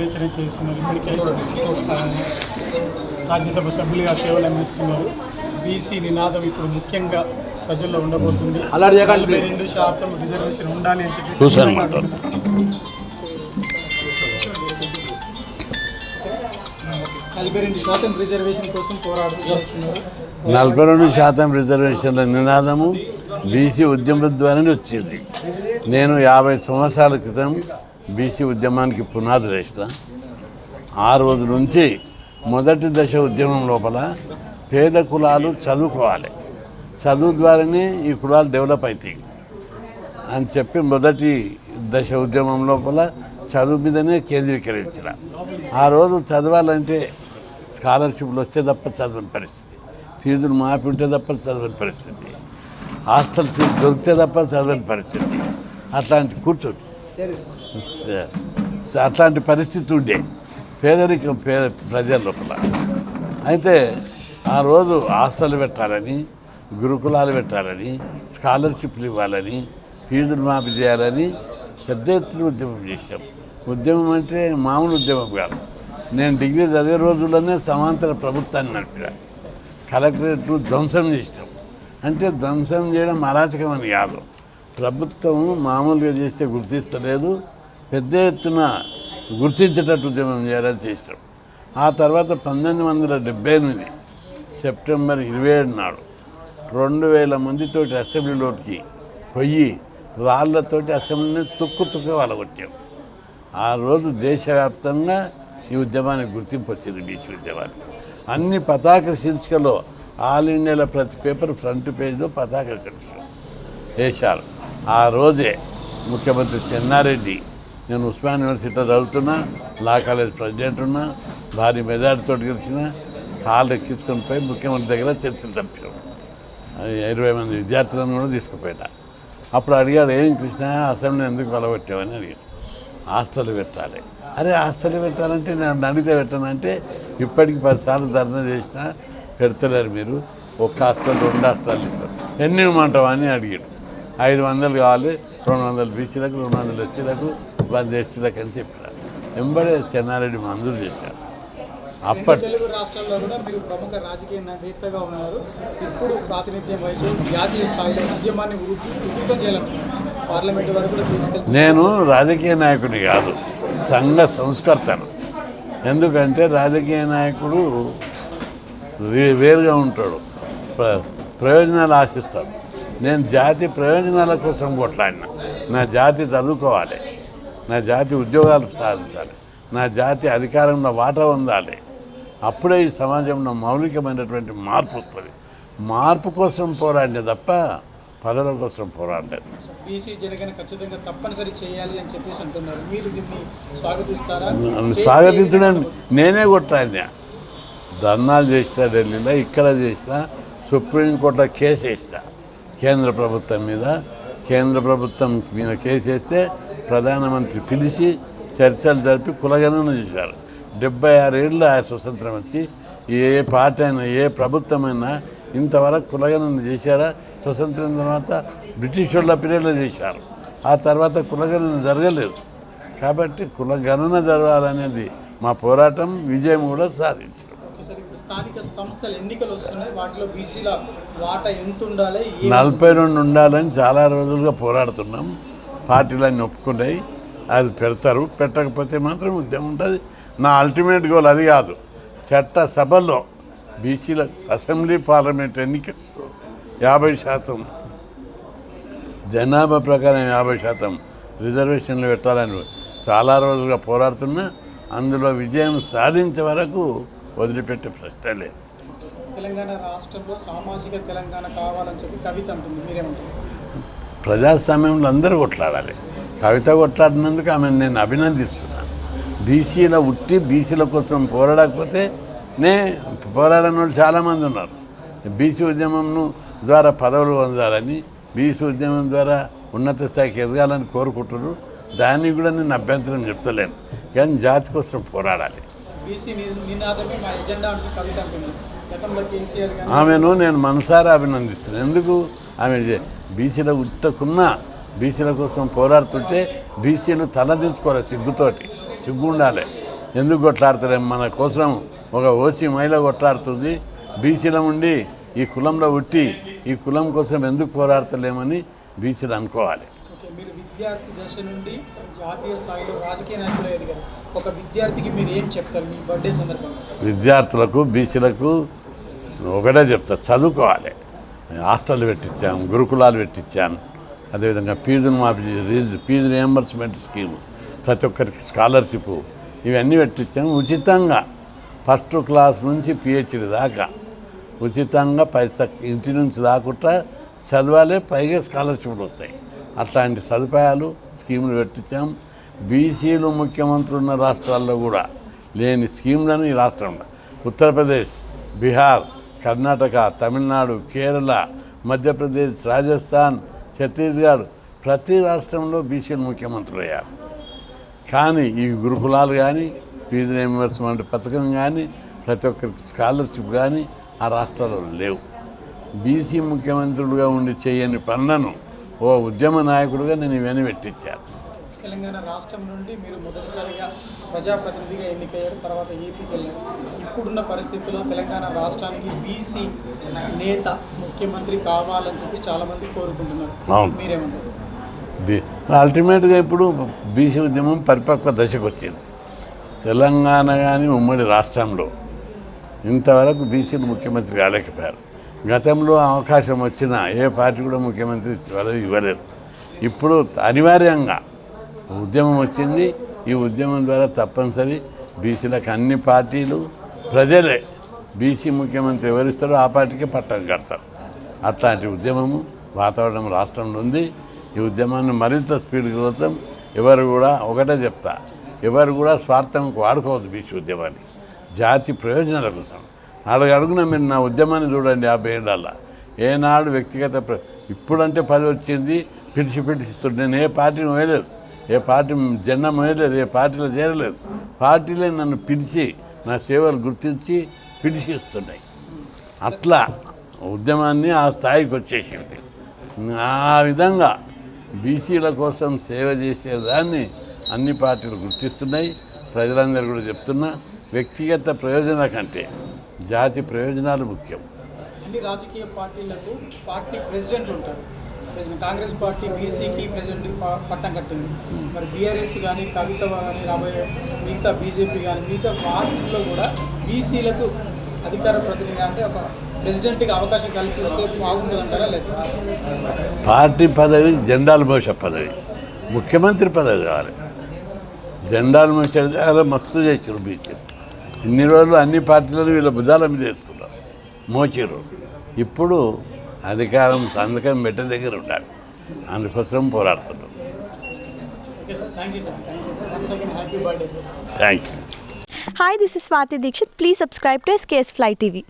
కార్యాచరణ చేస్తున్నారు. ఇప్పటికే రాజ్యసభ సభ్యులుగా సేవలు అందిస్తున్నారు. బీసీ నినాదం ఇప్పుడు ముఖ్యంగా ప్రజల్లో ఉండబోతుంది. నలభై రెండు శాతం రిజర్వేషన్ ఉండాలి అని చెప్పి. నలభై రెండు శాతం రిజర్వేషన్ కోసం పోరాటం చేస్తున్నారు. నలభై రెండు శాతం రిజర్వేషన్ల నినాదము బీసీ ఉద్యమం ద్వారానే వచ్చింది. నేను యాభై సంవత్సరాల క్రితం బీసీ ఉద్యమానికి పునాది వేసిన. ఆ రోజు నుంచి మొదటి దశ ఉద్యమం లోపల పేద కులాలు చదువుకోవాలి. చదువు ద్వారానే ఈ కులాలు డెవలప్ అవుతాయి అని చెప్పి మొదటి దశ ఉద్యమం లోపల చదువు మీదనే కేంద్రీకరించిన. ఆ రోజు చదవాలంటే స్కాలర్షిప్లు వస్తే తప్ప చదవని పరిస్థితి. ఫీజులు మాపి ఉంటే తప్ప చదవని పరిస్థితి. హాస్టల్ సీట్ దొరికితే తప్ప చదవని పరిస్థితి. అట్లాంటి కూర్చోండి. అట్లాంటి పరిస్థితి ఉండే. పేదరికం పేద ప్రజల లోపల. అయితే ఆ రోజు హాస్టల్ పెట్టాలని గురుకులాలు పెట్టాలని స్కాలర్షిప్లు ఇవ్వాలని ఫీజులు మాఫీ చేయాలని పెద్ద ఎత్తున ఉద్యమం చేశాం. ఉద్యమం అంటే మామూలు ఉద్యమం కాదు. నేను డిగ్రీ చదివే రోజుల్లోనే సమాంతర ప్రభుత్వాన్ని నడిపిన. కలెక్టరేట్లు ధ్వంసం చేసాం అంటే ధ్వంసం చేయడం అరాచకం అని కాదు. ప్రభుత్వం మామూలుగా చేస్తే గుర్తిస్తలేదు. పెద్ద ఎత్తున గుర్తించేటట్టు ఉద్యమం చేయాలని చేసినాం. ఆ తర్వాత పంతొమ్మిది వందల డెబ్బై ఎనిమిది సెప్టెంబర్ ఇరవై ఏడు నాడు రెండు వేల మందితోటి అసెంబ్లీలోకి పోయి రాళ్ళతోటి అసెంబ్లీని తుక్కు తుక్కు వాళ్ళగొట్టాం. ఆ రోజు దేశవ్యాప్తంగా ఈ ఉద్యమానికి గుర్తింపు వచ్చింది బీచ్ ఉద్యమానికి. అన్ని పతాక శీర్షికలో ఆల్ ఇండియాలో ప్రతి పేపర్ ఫ్రంట్ పేజ్లో పతాక శీర్షిక. వేశారు ఆ రోజే ముఖ్యమంత్రి చెన్నారెడ్డి నేను ఉస్మాన్ యూనివర్సిటీలో చదువుతున్నా లా కాలేజ్ ప్రెసిడెంట్ ఉన్నా భారీ మెజార్టీతో గెలిచిన కాళ్ళు ఎక్కించుకొని పోయి ముఖ్యమంత్రి దగ్గర చర్చలు తప్పాం ఇరవై మంది విద్యార్థులను కూడా తీసుకుపోయినా. అప్పుడు అడిగాడు ఏం కృష్ణ అసెంబ్లీ ఎందుకు కొలగొట్టావని అడిగాడు. హాస్టల్ పెట్టాలి. అరే హాస్టల్ పెట్టాలంటే నేను అడిగితే పెట్టానంటే ఇప్పటికి పదిసార్లు ధర్నా చేసినా పెడతలేరు మీరు. ఒక హాస్టల్ రెండు హాస్టల్ ఇస్తారు. ఎన్ని ఇవ్వమంటావా? అని అడిగాడు. ఐదు వందలు కావాలి రెండు వందలు బీసీలకు రెండు వందలు ఎస్సీలకు వంద ఎస్సీలకు అని చెప్పారు. వెంబడే చెన్నారెడ్డి మంజూరు చేశారు. అప్పటి తెలుగు రాష్ట్రాల్లో కూడా మీరు ప్రముఖ రాజకీయ నేతగా ఉన్నారు. ఇప్పుడు ప్రాతినిధ్యం వహించి జాతీయ స్థాయిలో ఉద్యమాన్ని చేయాలనుకుంటున్నారు పార్లమెంట్ వరకు కూడా నేను రాజకీయ నాయకుడిని కాదు సంఘ సంస్కర్తను. ఎందుకంటే రాజకీయ నాయకుడు వే- వేరుగా ఉంటాడు. ప్ర- ప్రయోజనాలు ఆశిస్తాడు. నేను జాతి ప్రయోజనాల కోసం కొట్లాడిన. నా జాతి చదువుకోవాలి. నా జాతి ఉద్యోగాలు సాధించాలి. నా జాతి అధికారంలో వాటా పొందాలి. అప్పుడే ఈ సమాజంలో మౌలికమైనటువంటి మార్పు వస్తుంది. మార్పు కోసం పోరాడిన తప్ప పదవుల కోసం పోరాడలేదు. స్వాగతించడం నేనే కొట్టాను ధర్నాలు చేసిన ఢిల్లీలో ఇక్కడ చేసిన సుప్రీంకోర్టులో కేసు వేసిన. కేంద్ర ప్రభుత్వం మీద కేంద్ర ప్రభుత్వం మీద కేసేస్తే ప్రధానమంత్రి పిలిచి చర్చలు జరిపి కులగణన చేశారు. డెబ్బై ఆరేళ్ళు ఆ స్వతంత్రం వచ్చి ఏ పార్టీ అయినా ఏ ప్రభుత్వమైనా ఇంతవరకు కులగణన చేశారా? స్వతంత్రం తర్వాత బ్రిటిష్ వాళ్ళ పీరియడ్లో చేశారు. ఆ తర్వాత కులగణన జరగలేదు. కాబట్టి కులగణన జరగాలనేది మా పోరాటం విజయం కూడా సాధించింది. స్థానిక సంస్థల ఎన్నికలు వస్తున్నాయి. వాటిలో బీసీల వాటా ఎంత ఉండాలి నలభై రెండు ఉండాలని చాలా రోజులుగా పోరాడుతున్నాం. పార్టీలన్నీ ఒప్పుకున్నాయి. అది పెడతారు. పెట్టకపోతే మాత్రం ఉద్యమం ఉంటుంది నా అల్టిమేట్ గోల్ అది కాదు. చట్ట సభలో బీసీల అసెంబ్లీ పార్లమెంట్ ఎన్నిక యాభై శాతం. జనాభా ప్రకారం యాభై శాతం రిజర్వేషన్లు పెట్టాలని చాలా రోజులుగా పోరాడుతున్నా. అందులో విజయం సాధించే వరకు వదిలిపెట్టే ప్రశ్న లేదు. తెలంగాణ రాష్ట్రంలో సామాజిక తెలంగాణ కావాలని చెప్పి కవిత అంటుంది. మీరేమంటారు? ప్రజాస్వామ్యంలో అందరూ కొట్లాడాలి. కవిత కొట్లాడినందుకు ఆమెను నేను అభినందిస్తున్నాను. బీసీల ఉట్టి బీసీల కోసం పోరాడకపోతే నే పోరాడని వాళ్ళు చాలామంది ఉన్నారు. బీసీ ఉద్యమంను ద్వారా పదవులు పొందాలని బీసీ ఉద్యమం ద్వారా ఉన్నత స్థాయికి ఎదగాలని కోరుకుంటున్నారు. దానికి కూడా నేను అభ్యంతరం చెప్తలేను. కానీ జాతి కోసం పోరాడాలి. బీసీ నినాదమే మా ఎజెండా అంటూ కవిత గతంలో కేసీఆర్ గారు ఆమెను నేను మనసారా అభినందిస్తున్నాను ఎందుకు? ఆమె చే- బీసీల ఉట్టకున్నా బీసీల కోసం పోరాడుతుంటే బీసీలు తలదించుకోవాలి సిగ్గుతోటి. సిగ్గు ఉండాలి ఎందుకు కొట్లాడతలేం? మన కోసం ఒక ఓసీ మహిళ కొట్లాడుతుంది. బీసీల ఉండి ఈ కులంలో ఉట్టి ఈ కులం కోసం ఎందుకు పోరాడతలేమని బీసీలు అనుకోవాలి ఓకే మీరు విద్యార్థి దశ నుండి జాతీయ స్థాయిలో రాజకీయ నాయకులు ఎదిగారు ఒక విద్యార్థికి మీరు ఏం చెప్తారు మీ బర్త్డే సందర్భంగా? విద్యార్థులకు బీసీలకు ఒకటే చెప్తా చదువుకోవాలి. హాస్టల్ పెట్టించాం గురుకులాలు పెట్టించాను అదేవిధంగా ఫీజును మాఫీ రీజ్ ఫీజు రియంబర్స్మెంట్ స్కీమ్ ప్రతి ఒక్కరికి స్కాలర్షిప్ ఇవన్నీ పెట్టించాము ఉచితంగా ఫస్ట్ క్లాస్ నుంచి పిహెచ్డి దాకా ఉచితంగా పైసా ఇంటి నుంచి దాకుండా చదవాలి పైగా స్కాలర్షిప్లు వస్తాయి. అట్లాంటి సదుపాయాలు స్కీములు పెట్టించాం. బీసీలు ముఖ్యమంత్రులు ఉన్న రాష్ట్రాల్లో కూడా లేని స్కీమ్లను ఈ రాష్ట్రంలో ఉత్తరప్రదేశ్ బీహార్ కర్ణాటక తమిళనాడు కేరళ మధ్యప్రదేశ్ రాజస్థాన్ ఛత్తీస్గఢ్ ప్రతి రాష్ట్రంలో బీసీలు ముఖ్యమంత్రులు అయ్యారు. కానీ ఈ గురుకులాలు కానీ ఫీజు రియంబర్స్మెంట్ పథకం కానీ ప్రతి ఒక్కరికి స్కాలర్షిప్ కానీ ఆ రాష్ట్రాల్లో లేవు. బీసీ ముఖ్యమంత్రులుగా ఉండి చేయని పనులను ఓ ఉద్యమ నాయకుడిగా నేను ఇవన్నీ పెట్టించాను తెలంగాణ రాష్ట్రం నుండి మీరు మొదటిసారిగా ప్రజాప్రతినిధిగా ఎన్నికయ్యారు తర్వాత ఏపీకి వెళ్ళారు. ఇప్పుడున్న పరిస్థితుల్లో తెలంగాణ రాష్ట్రానికి బీసీ నేత ముఖ్యమంత్రి కావాలని చెప్పి చాలామంది కోరుకుంటున్నారు. మీరేమంటారు? అల్టిమేట్గా ఇప్పుడు బీసీ ఉద్యమం పరిపక్వ దశకు వచ్చింది. తెలంగాణ కానీ ఉమ్మడి రాష్ట్రంలో ఇంతవరకు బీసీలు ముఖ్యమంత్రి కాలేకపోయారు గతంలో అవకాశం వచ్చినా ఏ పార్టీ కూడా ముఖ్యమంత్రి పదవి ఇవ్వలేదు. ఇప్పుడు అనివార్యంగా ఉద్యమం వచ్చింది. ఈ ఉద్యమం ద్వారా తప్పనిసరి బీసీలకు అన్ని పార్టీలు ప్రజలే బీసీ ముఖ్యమంత్రి ఎవరిస్తారో ఆ పార్టీకి పట్టం కడతారు. అట్లాంటి ఉద్యమము వాతావరణం రాష్ట్రంలో ఉంది. ఈ ఉద్యమాన్ని మరింత స్పీడ్కి పోతాం ఎవరు కూడా ఒకటే చెప్తా ఎవరు కూడా స్వార్థంకు వాడుకోవద్దు బీసీ ఉద్యమాన్ని జాతి ప్రయోజనాల కోసం. అడుగు అడుగున మీరు నా ఉద్యమాన్ని చూడండి యాభై ఏళ్ళ ఏనాడు వ్యక్తిగత ప్ర- ఇప్పుడంటే పది వచ్చింది పిలిచి పిలిచిస్తుంది నేను ఏ పార్టీని వేయలేదు ఏ పార్టీ జెండా వేయలేదు ఏ పార్టీలో చేరలేదు. పార్టీలే నన్ను పిలిచి నా సేవలు గుర్తించి పిలిచిస్తున్నాయి అట్లా ఉద్యమాన్ని ఆ స్థాయికి వచ్చేసింది. ఆ విధంగా బీసీల కోసం సేవ చేసేదాన్ని అన్ని పార్టీలు గుర్తిస్తున్నాయి. ప్రజలందరూ కూడా చెప్తున్నా వ్యక్తిగత ప్రయోజనాల కంటే జాతి ప్రయోజనాలు ముఖ్యం. అన్ని రాజకీయ పార్టీలకు పార్టీ ప్రెసిడెంట్లు ఉంటారు. కాంగ్రెస్ పార్టీ బీసీకి ప్రెసిడెంట్ పట్టం కట్టింది. మరి బీఆర్ఎస్ కానీ కవిత కానీ రాబోయే మిగతా బీజేపీ కానీ మిగతా పార్టీల్లో కూడా బీసీలకు అధికార ప్రతినిధి అంటే ఒక ప్రెసిడెంట్కి అవకాశం కల్పిస్తే బాగుంటుందంటారా లేదా? పార్టీ పదవి జెండాలు మోసే పదవి. ముఖ్యమంత్రి పదవి కావాలి. జెండాలు మోసేది అలా మస్తు చేసారు బీసీలు. ఇన్ని రోజులు అన్ని పార్టీలను వీళ్ళ భుజాల మీద వేసుకున్నారు. మోచిరు. ఇప్పుడు అధికారం సంతకం మెట్ట దగ్గర ఉండాలి అందుకోసం పోరాడుతున్నాం thank you hi this is Swathi Dikshit please subscribe to SKS fly TV